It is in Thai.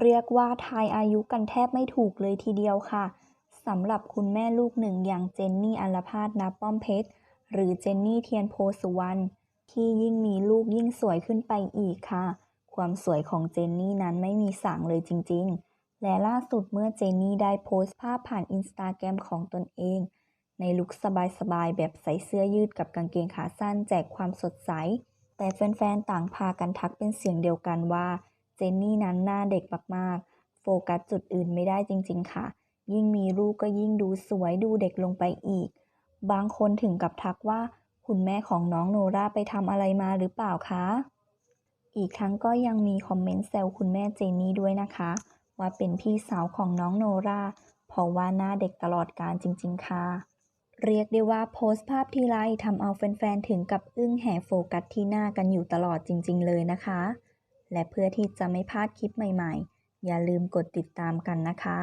เรียกว่าทายอายุกันแทบไม่ถูกเลยทีเดียวค่ะสำหรับคุณแม่ลูกหนึ่งอย่างเจนนี่อัลภาสนาป้อมเพชร หรือเจนนี่เทียนโพสุวรรณที่ยิ่งมีลูกยิ่งสวยขึ้นไปอีกค่ะ ความสวยของเจนนี่นั้นไม่มีสางเลยจริง ๆ และล่าสุดเมื่อเจนนี่ได้โพสต์ภาพผ่านอินสตาแกรมของตนเอง ในลุคสบายๆ แบบใส่เสื้อยืดกับกางเกงขาสั้นแจกความสดใส แต่แฟนๆ ต่างพากันทักเป็นเสียงเดียวกันว่า เจนนี่นั้นหน้าเด็กมากๆ โฟกัสจุดอื่นไม่ได้จริงๆ ค่ะ ยิ่งมีลูกก็ยิ่งดูสวยดูเด็กลงไปอีก บางคนถึงกับทักว่า คุณแม่ของน้องโนราไปทำอะไรมาหรือเปล่าคะ อีกทั้งก็ยังมีคอมเมนต์แซวคุณแม่เจนนี่ด้วยนะคะ ว่าเป็นพี่สาวของน้องโนราเพราะว่าหน้าเด็กตลอดการจริง ๆ ค่ะเรียกได้ว่าโพสต์ภาพทีไรทำเอาแฟนๆ ถึงกับอึ้งแห่โฟกัสที่หน้ากันอยู่ตลอดจริง ๆ เลยนะคะ และเพื่อที่จะไม่พลาดคลิปใหม่ๆ อย่าลืมกดติดตามกันนะคะ